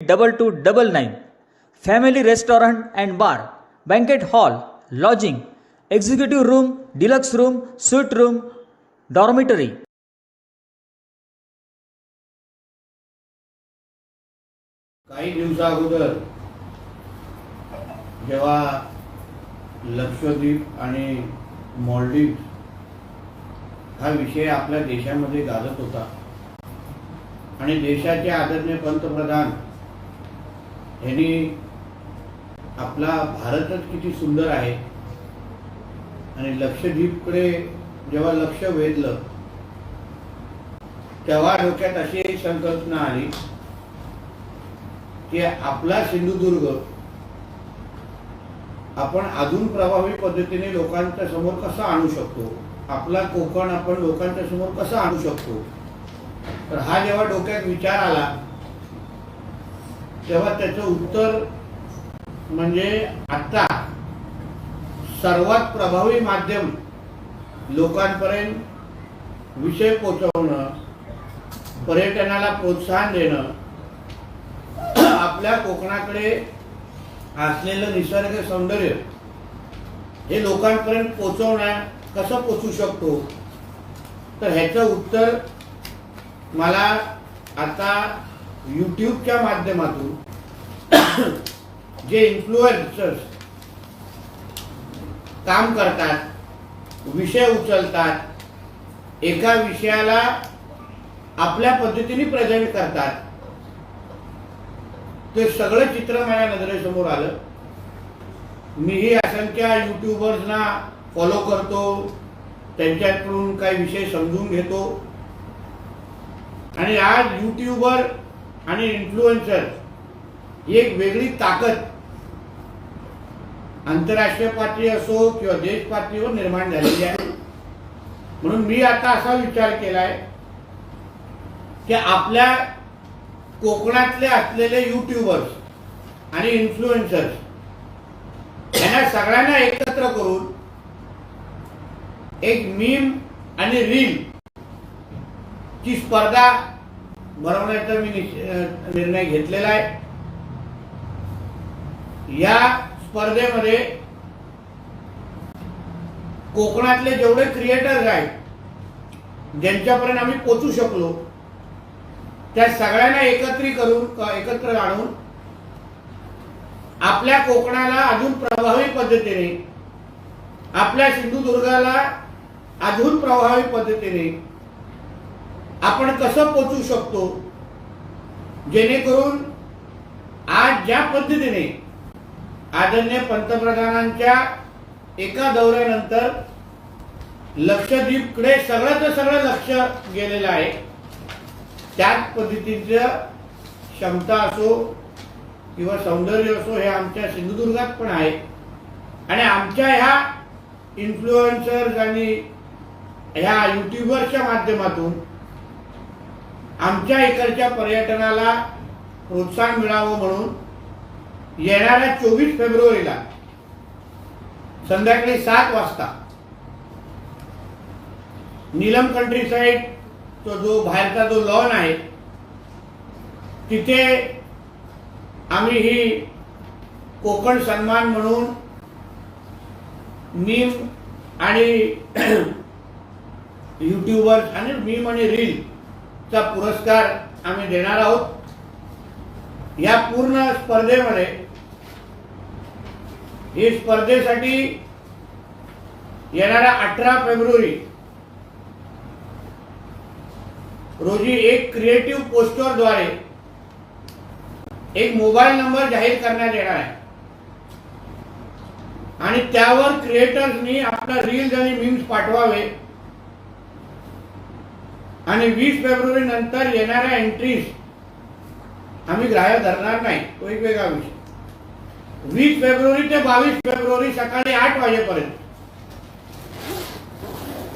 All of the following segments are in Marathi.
Double two double nine. Family restaurant and bar banquet hall lodging executive room deluxe room suite room dormitory काही दिवसा अगोदर जेव्हा लक्षद्वीप आणि मॉलडीव हा विषय आपल्या देशामध्ये गाजत होता आणि देशाचे आदरणीय पंतप्रधान यांनी आपला भारतच किती सुंदर आहे. आणि लक्षद्वीपकडे जेव्हा लक्ष वेधलं तेव्हा डोक्यात अशी एक संकल्पना आली की आपला सिंधुदुर्ग आपण अजून प्रभावी पद्धतीने लोकांच्या समोर कसा आणू शकतो? आपला कोकण आपण लोकांच्या समोर कसा आणू शकतो? तर हा जेव्हा डोक्यात विचार आला तेव्हा त्याचं उत्तर म्हणजे आता सर्वात प्रभावी माध्यम लोकांपर्यंत विषय पोचवणं पर्यटनाला प्रोत्साहन देणं आपल्या कोकणाकडे असलेलं निसर्ग सौंदर्य हे लोकांपर्यंत पोचवण्या कसं पोचू शकतो? तर ह्याचं उत्तर मला आता यूट्यूबच्या माध्यमातून जे इन्फ्लुएन्सर्स काम करतात विषय उचलतात एका विषयाला आपल्या पद्धतीने प्रेझेंट करतात ते सगळं चित्र माझ्या नजरेसमोर आलं. मीही असंख्य युट्यूबर्सना फॉलो करतो त्यांच्याकडून काही विषय समजून घेतो. आणि आज युट्यूबर आणि इन्फ्लुएन्सर ही एक वेगळी ताकद आंतरराष्ट्रीय पातळी असो किंवा देश पातळीवर निर्माण झालेली आहे. म्हणून मी आता असा विचार केलाय की आपल्या कोकणातले असलेले युट्यूबर्स आणि इन्फ्लुएन्सर्स यांना सगळ्यांना एकत्र करून एक मीम आणि रील ची स्पर्धा बनवण्याचा मी निर्णय घेतलेला आहे. या स्पर्धेमध्ये कोकणातले जेवढे क्रिएटर्स आहेत ज्यांच्यापर्यंत आम्ही पोचू शकलो त्या सगळ्यांना एकत्री करून एकत्र आणून आपल्या कोकणाला अजून प्रभावी पद्धतीने आपल्या सिंधुदुर्गाला अजून प्रभावी पद्धतीने आपण कसं पोचू शकतो? जेणेकरून आज ज्या पद्धतीने आदरणीय पंतप्रधानांच्या एका दौऱ्यानंतर लक्षद्वीपकडे सगळंच सगळं लक्ष गेलेलं आहे त्याच पद्धतीचं क्षमता असो किंवा सौंदर्य असो हे आमच्या सिंधुदुर्गात पण आहे. आणि आमच्या ह्या इन्फ्लुएन्सर्स आणि ह्या युट्यूबरच्या माध्यमातून आमच्या इकडच्या पर्यटनाला प्रोत्साहन मिळावं म्हणून येणाऱ्या चोवीस फेब्रुवारीला संध्याकाळी सात वाजता नीलम कंट्री साईड तो जो बाहेरचा जो लॉन आहे तिथे आम्ही ही कोकण सन्मान म्हणून मीम आणि युट्यूबर आणि मीम आणि रील चा पुरस्कार आम्ही देणार आहोत. या पूर्ण स्पर्धेमध्ये ही स्पर्धेसाठी येणाऱ्या अठरा फेब्रुवारी रोजी एक क्रिएटिव्ह पोस्टरद्वारे एक मोबाईल नंबर जाहीर करण्यात येणार आहे. आणि त्यावर क्रिएटर्सनी आपल्या रील्स आणि मीम्स पाठवावे. आणि वीस फेब्रुवारी नंतर येणाऱ्या एंट्रीज आम्ही ग्राह्य धरणार नाही. तो एक वेगळा विषय. वीस फेब्रुवारी ते बावीस फेब्रुवारी सकाळी आठ वाजेपर्यंत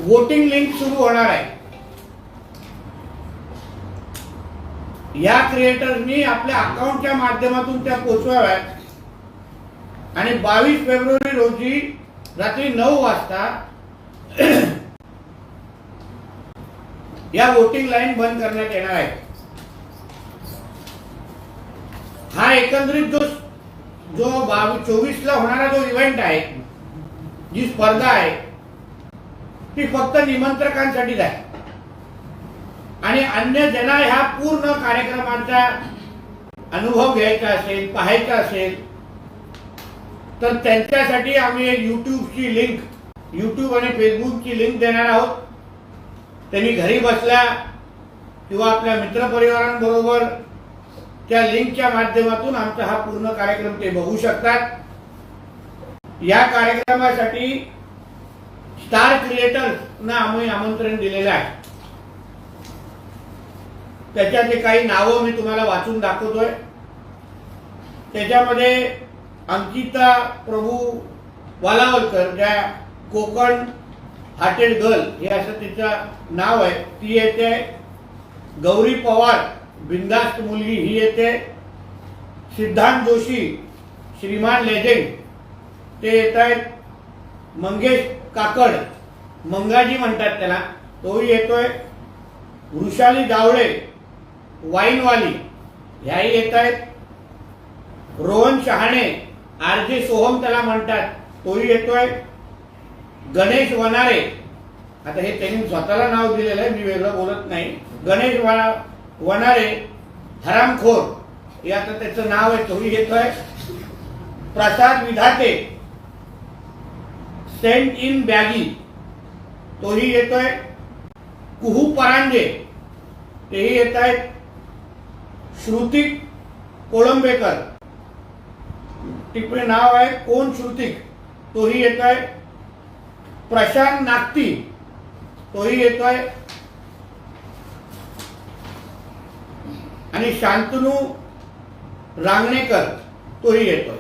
वोटिंग लिंक सुरू होणार आहे. या क्रिएटर्सनी आपल्या अकाउंटच्या माध्यमातून त्या पोचवाव्यात. आणि बावीस फेब्रुवारी रोजी रात्री नऊ वाजता या वोटिंग लाईन बंद करण्यात येणार आहे. हा एकंदरीत जो जो बावीस चोवीस ला होणारा जो इव्हेंट आहे जी स्पर्धा आहे ती फक्त निमंत्रकांसाठीच आहे. आणि अन्य ज्यांना ह्या पूर्ण कार्यक्रमाचा अनुभव घ्यायचा असेल पाहायचा असेल तर त्यांच्यासाठी आम्ही एक युट्यूबची लिंक युट्यूब आणि फेसबुकची लिंक देणार आहोत. त्यांनी घरी बसल्या किंवा आपल्या मित्रपरिवारांबरोबर त्या लिंकच्या माध्यमातून आमचा हा पूर्ण कार्यक्रम ते बघू शकतात. या कार्यक्रमासाठी स्टार क्रिएटर्सना आम्ही आमंत्रण दिलेलं आहे. त्याच्यातले काही नावं मी तुम्हाला वाचून दाखवतोय. त्याच्यामध्ये अंकिता प्रभू वालावलकर ज्या कोकण हार्टेड गर्ल हे असं तिचं नाव आहे. ती येते गौरी पवार बिंदास्त मुलगी. ही येते सिद्धांत जोशी श्रीमान लेजेंड ते येत आहेत मंगेश काकड. मंगाजी म्हणतात त्याला. तोही येतोय वृषाली जावळे वाईनवाली. ह्याही येत आहेत रोहन शहाणे आर जे सोहम त्याला म्हणतात. तोही येतोय गणेश वनारे. आता हे त्यांनी स्वतःला नाव दिलेलं आहे मी वेगळं बोलत नाही. गणेश वना वनारे हरामखोर. हे आता त्याचं नाव आहे तोही येतोय प्रसाद विधाते. सेंट इन बॅगी. तोही येतोय. कुहू परांजे. तेही येत आहेत. श्रुतिक कोळंबेकर. टिपणे नाव आहे कोण श्रुतिक तोही येत आहे प्रशांत नागती. तोही येतोय. आणि शांतनू रांगणेकर तोही येतोय.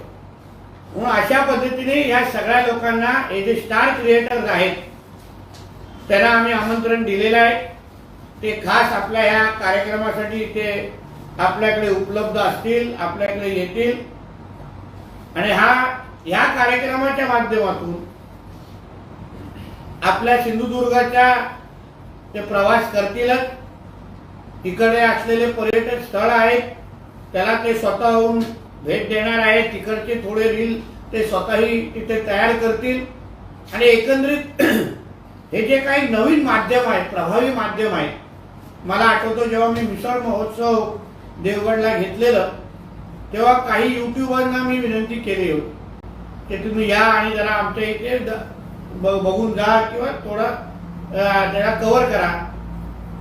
म्हणून अशा पद्धतीने या सगळ्या लोकांना हे जे स्टार क्रिएटर्स आहेत त्यांना आम्ही आमंत्रण दिलेलं आहे. ते खास आपल्या ह्या कार्यक्रमासाठी ते आपल्याकडे उपलब्ध असतील आपल्याकडे येतील. आणि हा ह्या कार्यक्रमाच्या माध्यमातून आपल्या सिंधुदुर्गाच्या ते प्रवास करतीलच तिकडे असलेले पर्यटन स्थळ आहेत त्याला ते स्वतःहून भेट देणार आहेत तिकडचे थोडे रील ते स्वतःही तिथे तयार करतील. आणि एकंदरीत हे जे काही नवीन माध्यम आहे प्रभावी माध्यम आहे मला आठवतो जेव्हा मी मिसळ महोत्सव देवगडला घेतलेलं तेव्हा काही युट्यूबरना मी विनंती केली होती की तुम्ही या आणि जरा आमच्या इथे द- बघून जा किंवा थोडं त्याला कव्हर करा.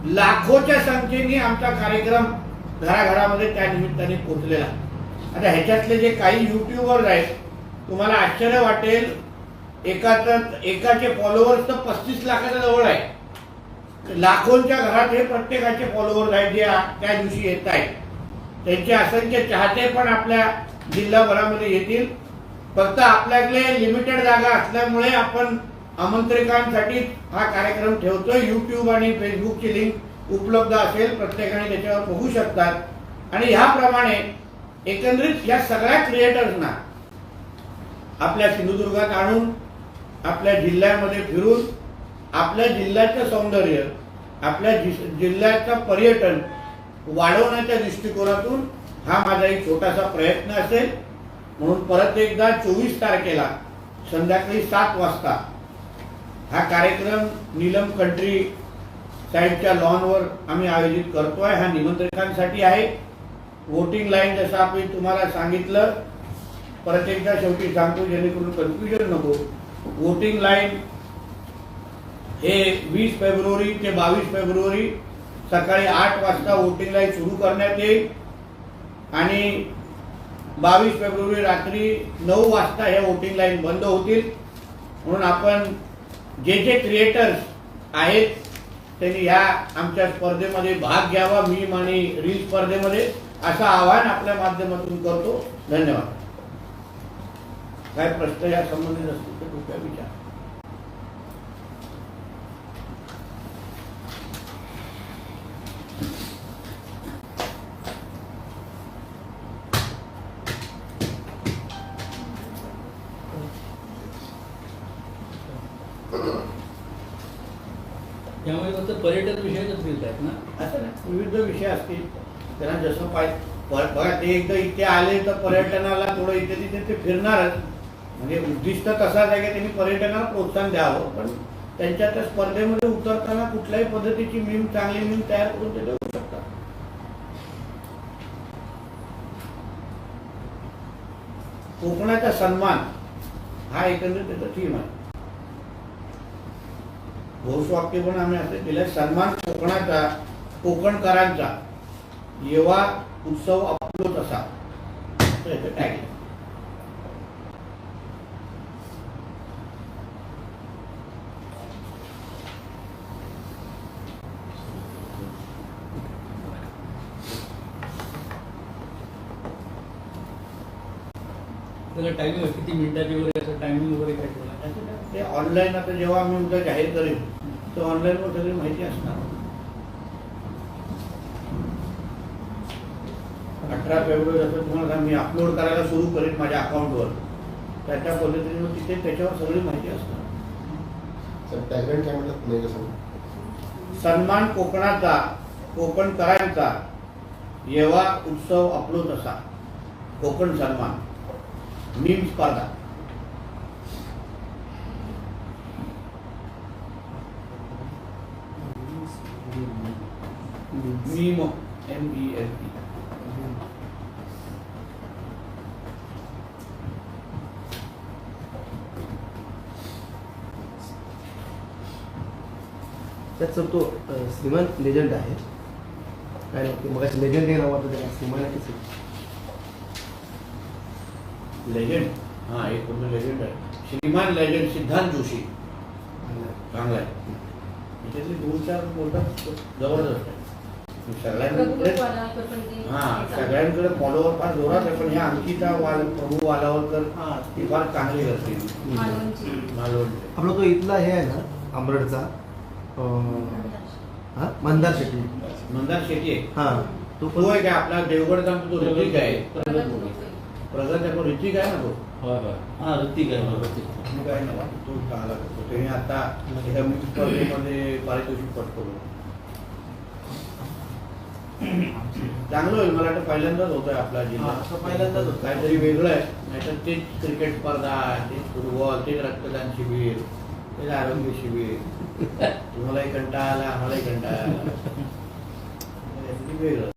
लाखोच्या संख्येने आमचा कार्यक्रम घराघरामध्ये त्या निमित्ताने पोचलेला आता ह्याच्यातले जे काही युट्यूबर्स आहेत तुम्हाला आश्चर्य वाटेल एकाच एकाचे फॉलोअर्स तर पस्तीस लाखाच्या जवळ आहे लाखोंच्या घरात हे प्रत्येकाचे फॉलोअर्स आहेत जे त्या दिवशी येत आहेत. त्यांचे असंख्य चाहते पण आपल्या जिल्हाभरामध्ये येतील. फक्त आपल्याकडे लिमिटेड जागा असल्यामुळे आपण आमंत्रिकांसाठी हा कार्यक्रम ठेवतोय. युट्यूब आणि फेसबुकची लिंक उपलब्ध असेल प्रत्येकाने त्याच्यावर बघू शकतात. आणि ह्याप्रमाणे एकंदरीत या सगळ्या क्रिएटर्सना आपल्या सिंधुदुर्गात आणून आपल्या जिल्ह्यामध्ये फिरून आपल्या जिल्ह्याचं सौंदर्य आपल्या जि- जिल्ह्याचं पर्यटन वाढवण्याच्या दृष्टिकोनातून हा माझा एक छोटासा प्रयत्न असेल. म्हणून परत एकदा चोवीस तारखेला संध्याकाळी सात वाजता हा कार्यक्रम नीलम कंट्री साईडच्या लॉनवर आम्ही आयोजित करतोय. हा निमंत्रितांसाठी आहे. वोटिंग लाईन जसं आम्ही तुम्हाला सांगितलं परत एकदा शेवटी सांगतो जेणेकरून कन्फ्युजन नको. वोटिंग लाईन हे वीस फेब्रुवारी ते बावीस फेब्रुवारी सकाळी आठ वाजता वोटिंग लाईन सुरू करण्यात येईल. आणि बावीस फेब्रुवारी रात्री नऊ वाजता ह्या वोटिंग लाईन बंद होतील. म्हणून आपण जे जे क्रिएटर्स आहेत त्यांनी ह्या आमच्या स्पर्धेमध्ये भाग घ्यावा मी आणि रील स्पर्धेमध्ये. असं आवाहन आपल्या माध्यमातून करतो. धन्यवाद. काय प्रश्न या संबंधित असतील तर कृपया विचार. फक्त पर्यटन विषयच फिरत आहेत ना? असं नाही. विविध विषय असतील. त्यांना जसं पाहिजे. बघा ते एकदा इथे आले तर पर्यटनाला थोडं इथे तिथे ते फिरणारच. म्हणजे उद्दिष्ट तसाच आहे की त्यांनी पर्यटनाला प्रोत्साहन द्यावं. पण त्यांच्या त्या स्पर्धेमध्ये उतरताना कुठल्याही पद्धतीची मीम चांगली मीम तयार करून ते देऊ शकतात. कोकणाचा सन्मान हा एकंदरीत त्याचा थीम आहे. घोषवाक्य पण आम्ही असं केलं सन्मान कोकणाचा कोकणकरांचा येवा उत्सव आपलोच असा. त्याला टायमिंग किती मिनिटाची वगैरे असं टायमिंग वगैरे काय? ते ऑनलाईन आता जेव्हा आम्ही उद्या जाहीर करेन तर ऑनलाईनवर सगळी माहिती असणार. अठरा फेब्रुवारी असं तुम्हाला मी अपलोड करायला सुरू करेन माझ्या अकाउंटवर त्याच्या पद्धतीने तिथे त्याच्यावर सगळी माहिती असणार. सन्मान कोकणाचा कोकणकरांचा येवा उत्सव आपलो तसा कोकण सन्मान. मीम स्पर्धा. मीम एम ई टी त्यात सर तो श्रीमान लेजंड आहे. काय नाही ते मग लेजंड हे नाव वाटतं त्याला श्रीमान आहे. लेजंड हा एक पूर्ण लेजंड आहे. श्रीमान लेजंड सिद्धांत जोशी. चांगला आहे. त्याच्यातले दोन चार बोलतात. जबरदस्त आहे. सगळ्यांकडे हा सगळ्यांकडे फॉलोवर फार जोरात आहे पण ह्या अंकिता वाल प्रभू हा. ती फार चांगली करते मालवणचे. आपला तो इथला हे आहे ना आंबरडचा अ, हा? मंदार शेट्टी. मंदार शेट्टी आहे. हा. तो तो आहे काय आपला देवगडचा तो ऋतिक आहे. प्रगत आहे तो ऋतिक आहे ना तो? हा ऋतिक आहे ऋतिक. ऋतिक आहे ना तो चांगला करतो. त्याने आता एका मिक्स स्पर्धेमध्ये पारितोषिक पटकवलं. चांगलं होईल मला वाटतं पहिल्यांदाच होत आहे आपला जिल्हा. हा, असं पहिल्यांदाच होतंय. काहीतरी वेगळं आहे. नाहीतर तेच क्रिकेट स्पर्धा तेच फुटबॉल तेच रक्तदान शिबिर तेच आरोग्य शिबिर. तुम्हालाही कंटाळा आला आम्हालाही कंटाळा आला. वेगळं.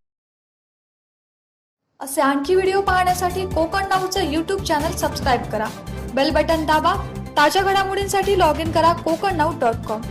असे आणखी व्हिडिओ पाहण्यासाठी कोकण नाऊचं यूट्यूब चॅनल सबस्क्राईब करा. बेल बटन दाबा. ताज्या घडामोडींसाठी लॉग इन करा कोकण नाऊ डॉट कॉम